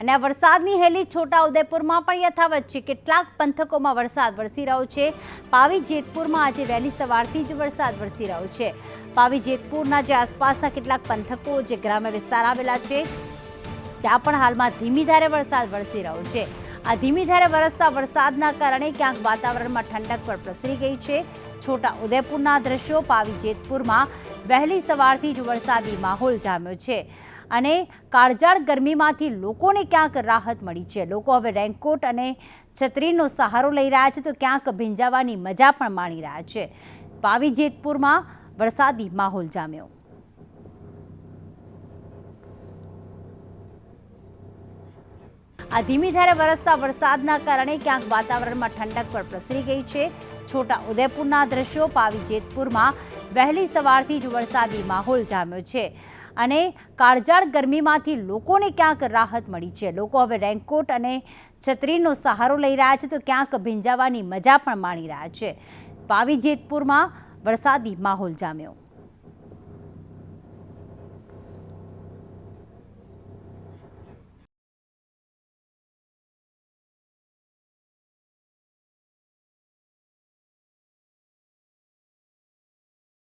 અને આ વરસાદની હેલી છોટા ઉદેપુરમાં પણ યથાવત છે. કેટલાક પંથકોમાં વરસાદ વરસી રહ્યો છે. પાવી જેતપુરમાં આજે વહેલી સવારથી જ વરસાદ વરસી રહ્યો છે. પાવી જેતપુરના જે આસપાસના કેટલાક પંથકો જે ગ્રામ્ય વિસ્તાર આવેલા છે, ત્યાં પણ હાલમાં ધીમી ધારે વરસાદ વરસી રહ્યો છે. આ ધીમી ધારે વરસતા વરસાદના કારણે ક્યાંક વાતાવરણમાં ઠંડક પણ પ્રસરી ગઈ છે. છોટા ઉદેપુરના દ્રશ્યો પાવી જેતપુરમાં વહેલી સવારથી જ વરસાદી માહોલ જામ્યો છે. અને કાળજાળ ગરમીમાંથી લોકોને ક્યાંક રાહત મળી છે. લોકો હવે રેનકોટ અને છત્રીનો સહારો લઈ રહ્યા છે તો ક્યાંક ભીંજાવાની મજા પણ માણી રહ્યા છે. પાવી જેતપુરમાં વરસાદી માહોલ જામ્યો. આ ધીમી ધારે વરસતા વરસાદના કારણે ક્યાંક વાતાવરણમાં ઠંડક પણ પ્રસરી ગઈ છે. છોટા ઉદયપુરના દ્રશ્યો પાવી જેતપુરમાં વહેલી સવારથી જ વરસાદી માહોલ જામ્યો છે. અને કાળજાળ ગરમીમાંથી લોકોને ક્યાંક રાહત મળી છે. લોકો હવે રેનકોટ અને છત્રીનો સહારો લઈ રહ્યા છે તો ક્યાંક ભીંજાવાની મજા પણ માણી રહ્યા છે. પાવી જેતપુરમાં વરસાદી માહોલ જામ્યો.